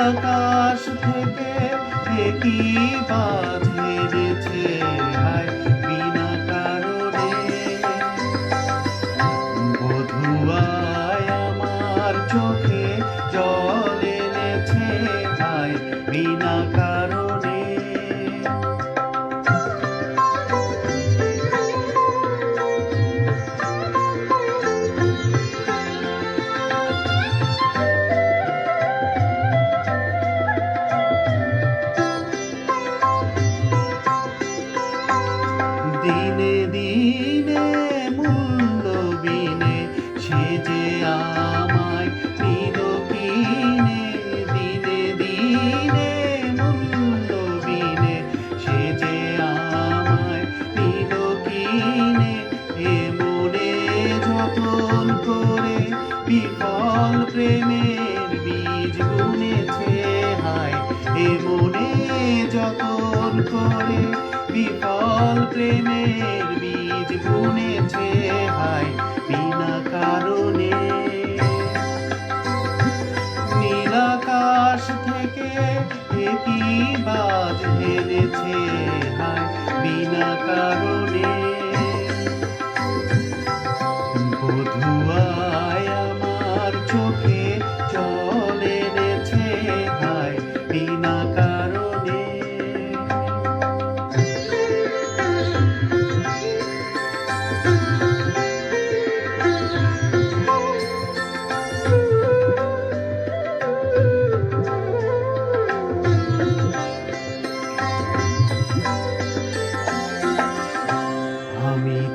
আকাশ থেকে একই বাজ হেরেছে হায় বিনা কারণে? বধুয়ায় আমার চোখে জল এনেছে হায় বিনা কারণে সে যে আমায় নিল কিনে, দিনে দিনে মূল্য বিনে সে যে আমায় নিল কিনে, এ মনে যতন করে বিফল প্রেমের বীজ বুনেছে হায়, এ মনে যতন করে বিফল প্রেমের বীজ বুনেছে হায় বিনা কারণে।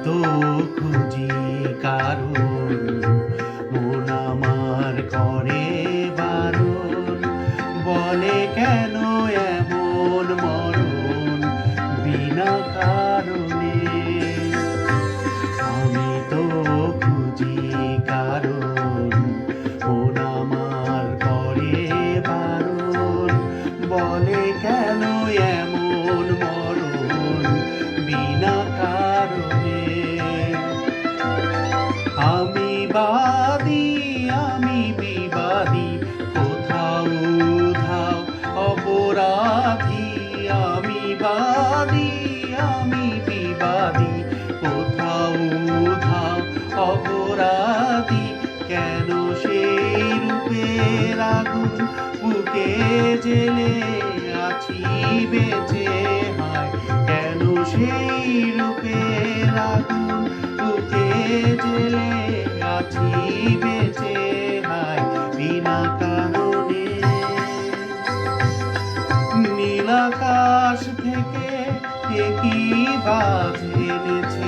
তো খুঁজি কারণ, মন আমার করে বারণ। বলে কেন এমন মরণ? বিনা কারণে। আমি তো খুঁজি কারণ, মন আমার করে বারণ। বলে আমি বাদী আমি বিবাদী। কোথাও উধাও অপরাধী, আমি বাদী, আমি বিবাদী। কোথাও উধাও অপরাধী, কেন সেই রূপের আগুন বুকে জেলে আছি, বেঁচে হায় কেন সেই রূপের আগুন বুকে জেলে আকাশ থেকে কি বাজ এনেছে